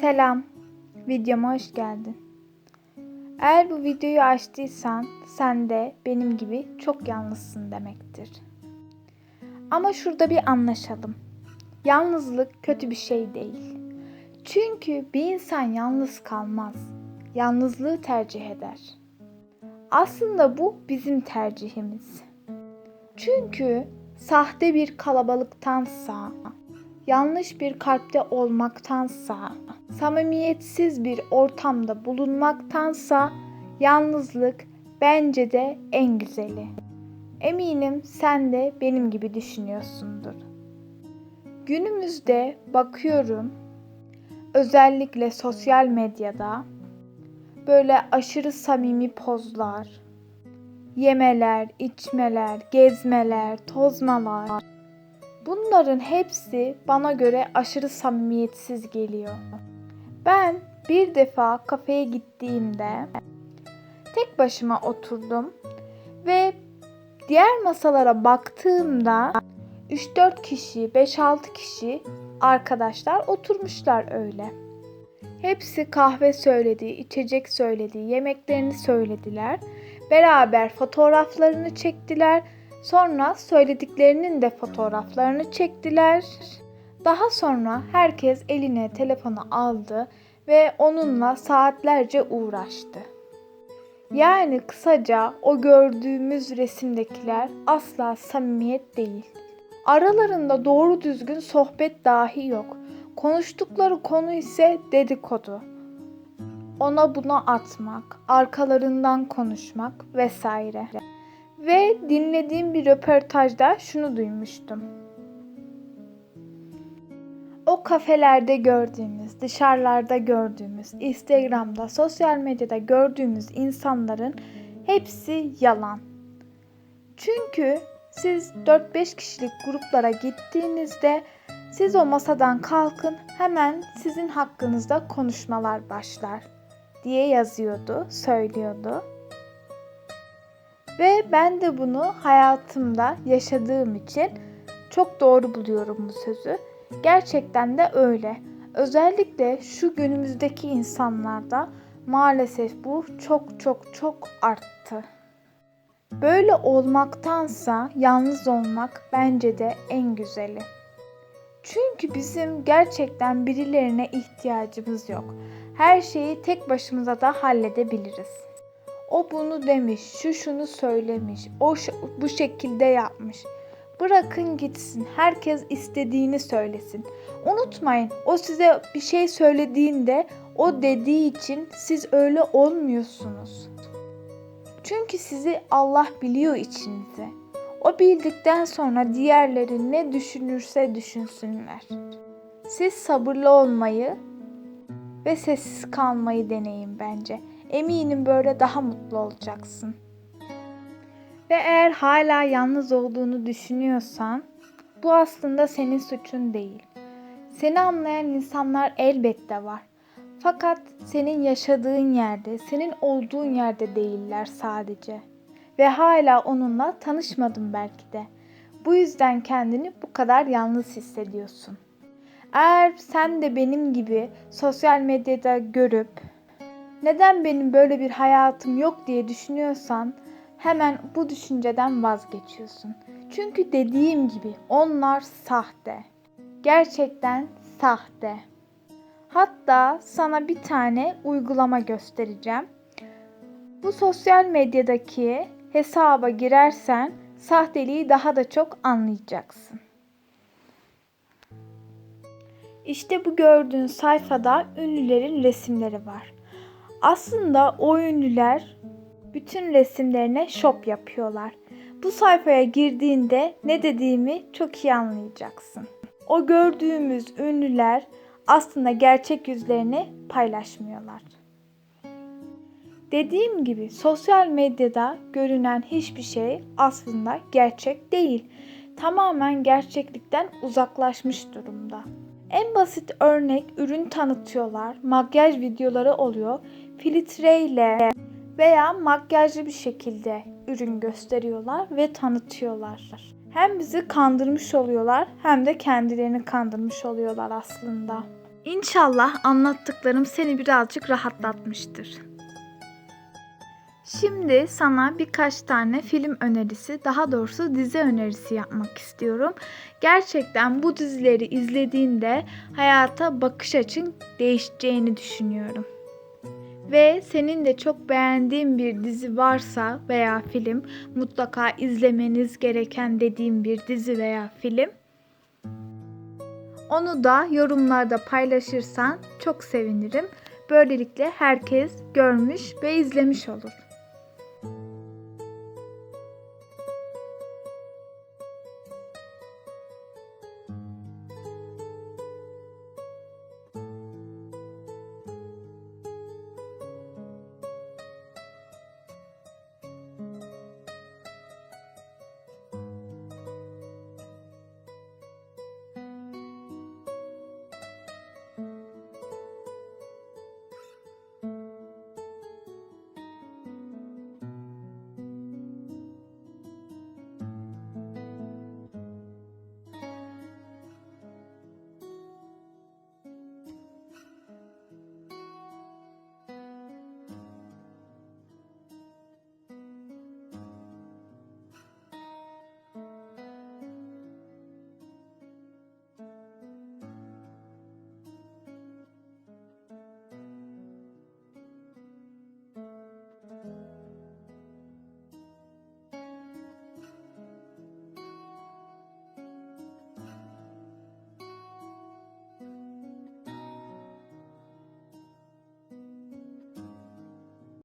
Selam, videoma hoş geldin. Eğer bu videoyu açtıysan sen de benim gibi çok yalnızsın demektir. Ama şurada bir anlaşalım. Yalnızlık kötü bir şey değil. Çünkü bir insan yalnız kalmaz. Yalnızlığı tercih eder. Aslında bu bizim tercihimiz. Çünkü sahte bir kalabalıktansa, yanlış bir kalpte olmaktansa, samimiyetsiz bir ortamda bulunmaktansa yalnızlık bence de en güzeli. Eminim sen de benim gibi düşünüyorsundur. Günümüzde bakıyorum özellikle sosyal medyada böyle aşırı samimi pozlar, yemeler, içmeler, gezmeler, tozmalar. Bunların hepsi bana göre aşırı samimiyetsiz geliyor. Ben bir defa kafeye gittiğimde tek başıma oturdum ve diğer masalara baktığımda 3-4 kişi, 5-6 kişi arkadaşlar oturmuşlar öyle. Hepsi kahve söyledi, içecek söyledi, yemeklerini söylediler. Beraber fotoğraflarını çektiler. Sonra söylediklerinin de fotoğraflarını çektiler. Daha sonra herkes eline telefonu aldı ve onunla saatlerce uğraştı. Yani kısaca o gördüğümüz resimdekiler asla samimiyet değil. Aralarında doğru düzgün sohbet dahi yok. Konuştukları konu ise dedikodu. Ona buna atmak, arkalarından konuşmak vesaire. Ve dinlediğim bir röportajda şunu duymuştum. O kafelerde gördüğümüz, dışarılarda gördüğümüz, Instagram'da, sosyal medyada gördüğümüz insanların hepsi yalan. Çünkü siz 4-5 kişilik gruplara gittiğinizde siz o masadan kalkın hemen sizin hakkınızda konuşmalar başlar diye yazıyordu, söylüyordu. Ve ben de bunu hayatımda yaşadığım için çok doğru buluyorum bu sözü. Gerçekten de öyle. Özellikle şu günümüzdeki insanlarda maalesef bu çok çok çok arttı. Böyle olmaktansa yalnız olmak bence de en güzeli. Çünkü bizim gerçekten birilerine ihtiyacımız yok. Her şeyi tek başımıza da halledebiliriz. O bunu demiş, şu şunu söylemiş, o bu şekilde yapmış. Bırakın gitsin. Herkes istediğini söylesin. Unutmayın, o size bir şey söylediğinde o dediği için siz öyle olmuyorsunuz. Çünkü sizi Allah biliyor içinizi. O bildikten sonra diğerleri ne düşünürse düşünsünler. Siz sabırlı olmayı ve sessiz kalmayı deneyin bence. Eminim böyle daha mutlu olacaksın. Ve eğer hala yalnız olduğunu düşünüyorsan bu aslında senin suçun değil. Seni anlayan insanlar elbette var. Fakat senin yaşadığın yerde, senin olduğun yerde değiller sadece. Ve hala onunla tanışmadın belki de. Bu yüzden kendini bu kadar yalnız hissediyorsun. Eğer sen de benim gibi sosyal medyada görüp neden benim böyle bir hayatım yok diye düşünüyorsan hemen bu düşünceden vazgeçiyorsun. Çünkü dediğim gibi onlar sahte. Gerçekten sahte. Hatta sana bir tane uygulama göstereceğim. Bu sosyal medyadaki hesaba girersen sahteliği daha da çok anlayacaksın. İşte bu gördüğün sayfada ünlülerin resimleri var. Aslında o ünlüler bütün resimlerine şop yapıyorlar. Bu sayfaya girdiğinde ne dediğimi çok iyi anlayacaksın. O gördüğümüz ünlüler aslında gerçek yüzlerini paylaşmıyorlar. Dediğim gibi sosyal medyada görünen hiçbir şey aslında gerçek değil. Tamamen gerçeklikten uzaklaşmış durumda. En basit örnek ürün tanıtıyorlar, makyaj videoları oluyor. Filtreyle veya makyajlı bir şekilde ürün gösteriyorlar ve tanıtıyorlar. Hem bizi kandırmış oluyorlar hem de kendilerini kandırmış oluyorlar aslında. İnşallah anlattıklarım seni birazcık rahatlatmıştır. Şimdi sana birkaç tane film önerisi, daha doğrusu dizi önerisi yapmak istiyorum. Gerçekten bu dizileri izlediğinde hayata bakış açın değişeceğini düşünüyorum. Ve senin de çok beğendiğin bir dizi varsa veya film mutlaka izlemeniz gereken dediğim bir dizi veya film onu da yorumlarda paylaşırsan çok sevinirim. Böylelikle herkes görmüş ve izlemiş olur.